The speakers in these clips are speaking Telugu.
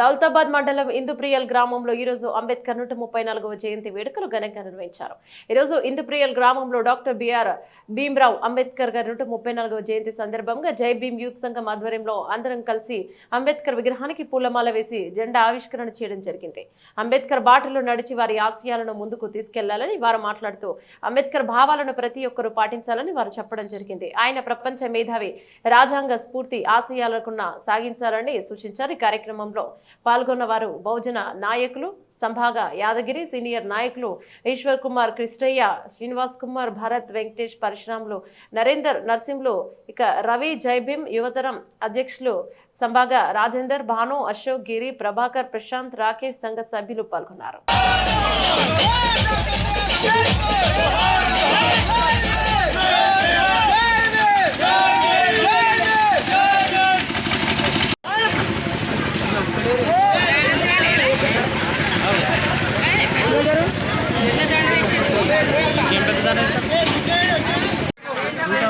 దౌలతాబాద్ మండలం ఇందుప్రియల్ గ్రామంలో ఈ రోజు అంబేద్కర్ నూట ముప్పై నాలుగవ జయంతి వేడుకలు ఘనంగా నిర్వహించారు. ఈ రోజు ఇందుప్రియల్ గ్రామంలో డాక్టర్ బిఆర్ భీమ్రావ్ అంబేద్కర్ గారి నూట ముప్పై నాలుగవ జయంతి సందర్భంగా జై భీమ్ యూత్ సంఘం ఆధ్వర్యంలో అందరం కలిసి అంబేద్కర్ విగ్రహానికి పూలమాల వేసి జెండా ఆవిష్కరణ చేయడం జరిగింది. అంబేద్కర్ బాటలో నడిచి వారి ఆశయాలను ముందుకు తీసుకెళ్ళాలని వారు మాట్లాడుతూ అంబేద్కర్ భావాలను ప్రతి ఒక్కరూ పాటించాలని వారు చెప్పడం జరిగింది. ఆయన ప్రపంచ మేధావి రాజ్యాంగ స్ఫూర్తి ఆశయాలకున్న సాగించాలని సూచించారు. ఈ కార్యక్రమంలో పాల్గొన్న వారు బహుజన నాయకులు సంభాగ యాదగిరి సీనియర్ నాయకులు ఈశ్వర్ కుమార్ కృష్ణయ్య శ్రీనివాస్ కుమార్ భరత్ వెంకటేష్ పరశురాములు నరేందర్ నర్సింహులు ఇక రవి జైభీం యువతరం అధ్యక్షులు సంభాగ రాజేందర్ భాను అశోక్ గిరి ప్రభాకర్ ప్రశాంత్ రాకేష్ సంఘ సభ్యులు పాల్గొన్నారు.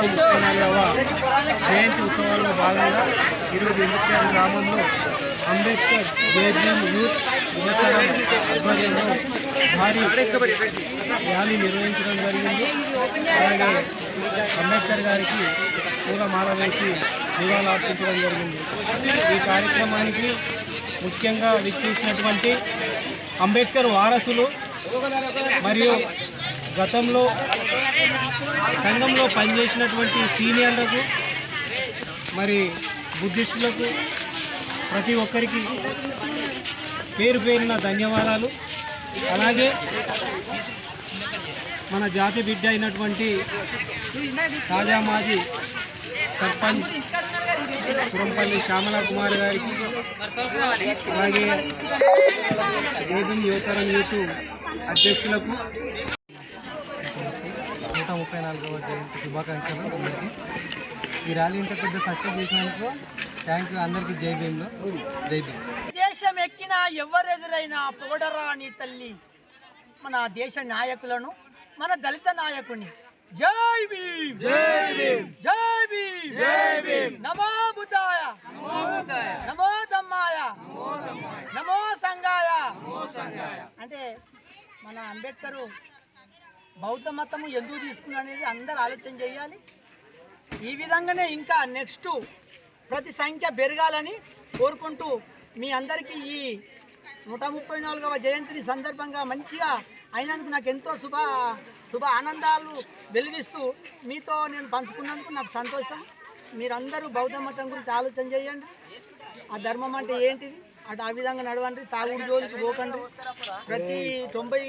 ముప్పై నాలుగవ జయంతి ఉత్సవాల్లో భాగంగా ఈరోజు ఇందుకేర్ గ్రామంలో అంబేద్కర్ జేబీఎం యూత్ యువతరం ఆధ్వర్యంలో భారీ ర్యాలీ నిర్వహించడం జరిగింది అలాగే అంబేద్కర్ గారికి పూలమాల వేసి నివాళులు అర్పించడం జరిగింది ఈ కార్యక్రమానికి ముఖ్యంగా విచ్చేసినటువంటి అంబేద్కర్ వారసులు మరియు గతంలో సంఘంలో పనిచేసినటువంటి సీనియర్లకు మరి బుద్ధిస్టులకు ప్రతి ఒక్కరికి పేరు పేరున ధన్యవాదాలు. అలాగే మన జాతి బిడ్డ అయినటువంటి తాజా మాజీ సర్పంచ్ కురంపల్లి శ్యామల కుమార్ గారికి అలాగే ఏబిన్ యువతరం యూత్ అధ్యక్షులకు నూట ముప్పై నాలుగవ జయంతి శుభాకాంక్షలు అందరికీ. ఈ ర్యాలీ ఇంత పెద్ద సక్సెస్ చేసినందుకు థ్యాంక్ యూ అందరికీ. జై భీమ్లో. జై భీమ్. దేశం ఎక్కిన ఎవరెదురైనా పొగడరాని తల్లి. మన దేశ నాయకులను మన దళిత నాయకుని. జై భీమ్. జై భీమ్. జై భీమ్. జై భీమ్. నమో బుద్ధాయ. నమో దమ్మాయ. నమో సంగాయ. అంటే మన అంబేద్కరు బౌద్ధ మతము ఎందుకు తీసుకున్నా అనేది అందరు ఆలోచన చేయాలి. ఈ విధంగానే ఇంకా నెక్స్ట్ ప్రతి సంఖ్య పెరగాలని కోరుకుంటూ మీ అందరికీ ఈ నూట ముప్పై నాలుగవ జయంతిని సందర్భంగా మంచిగా అయినందుకు నాకు ఎంతో శుభ శుభ ఆనందాలు వెలిగిస్తూ మీతో నేను పంచుకున్నందుకు నాకు సంతోషం. మీరందరూ బౌద్ధ మతం గురించి ఆలోచన చేయండి. ఆ ధర్మం అంటే ఏంటిది? అటు ఆ విధంగా నడవండి. తాగుడు జోలికి పోకండి. ప్రతి తొంభై